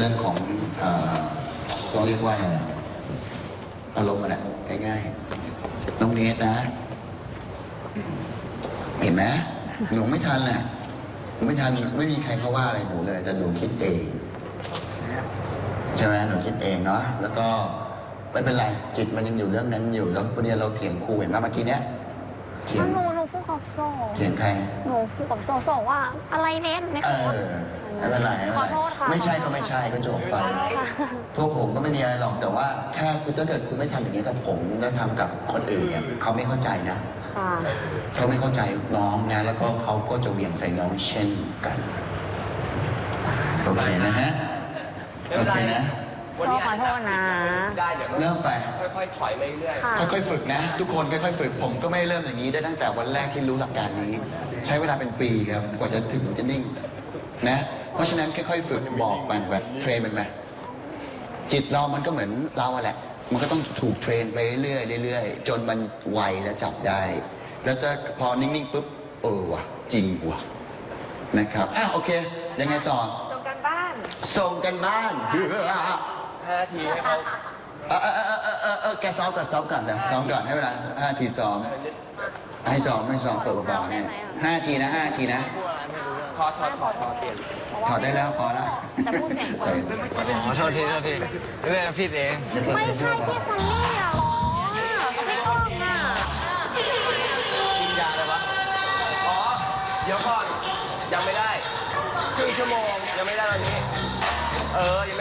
เรื่องของต้องเรียกว่าอะไรอารมณ์อะไรง่ายๆน้องเนทนะ เห็นไหมหนูไม่ทันน่ะหนูไม่ทันไม่มีใครเขาว่าอะไรหนูเลย แต่หนูคิดเองใช่ไหมหนูคิดเองเนาะแล้วก็ไม่เป็นไรจิตมันยังอยู่เรื่องนั้นอยู่แล้ววันนี้เราเถียงครูเห็นไหมเมื่อกี้เนี้ย เถียงหนูหนูพูดกับโซเถียงใคร หนูพูดกับโซโซว่าอะไรเน็ตในเอขออไม่เป็นไรไม่เป็นไรขอโทษค่ะไม่ใช่ก็ไม่ใช่ก็จบไป ค่ะ พวกผมก็ไม่มีอะไรหรอกแต่ว่าแค่คือถ้าเกิดคุณไม่ทำอย่างนี้กับผมแล้วทำกับคนอื่นเนี่ยเขาไม่เข้าใจนะค่ะ เขาไม่เข้าใจน้องนะ แล้วก็เขาก็จะเหวี่ยงใส่น้องเช่นกันโอเคนะฮะโอเคนะ โซขอโทษนะ ได้เดี๋ยวเริ่มไป ค่อยๆถอยมาเรื่อยค่ะ ค่อยๆฝึกนะ ทุกคนค่อยๆฝึกผมก็ไม่เริ่มอย่างนี้ได้ตั้งแต่วันแรกที่รู้หลักการนี้ ใช้เวลาเป็นปีครับกว่าจะถึงจะนิ่งนะ เพราะฉะนั้นค่อยๆฝึกบอกมันแบบเทรนมันไปจิตเรามันก็เหมือนเราอะแหละ มันก็ต้องถูกเทรนไปเรื่อยๆเรื่อยๆจนมันไวและจับได้ แล้วจะพอนิ่งๆปุ๊บเออว่ะจริงว่ะนะครับอะโอเค ยังไงต่อ ส่งกันบ้าน ส่งกันบ้านเฮ้อๆ ห้านาทีให้เขาเออเออเออเออเออเออแกซ้อมก่อนซ้อมก่อนเดี๋ยวซ้อมก่อนให้เวลาห้าทีซ้อม ให้ซ้อมให้ซ้อมเปิดเบาๆเนี่ยห้าทีนะห้าทีนะ ถอดถอดถอดถอดเปลี่ยนถอดได้แล้วพอแล้วแต่พูดเสียงคนอ๋อโทษทีโทษทีเรื่องผิดเอง ไม่ใช่พี่ซันนี่อะร้องอะไม่ต้องอะกินยาอะไรวะ อ๋อ เดี๋ยวก่อน ยังไม่ได้ครึ่งชั่วโมงยังไม่ได้ตอนนี้ เออยังไม่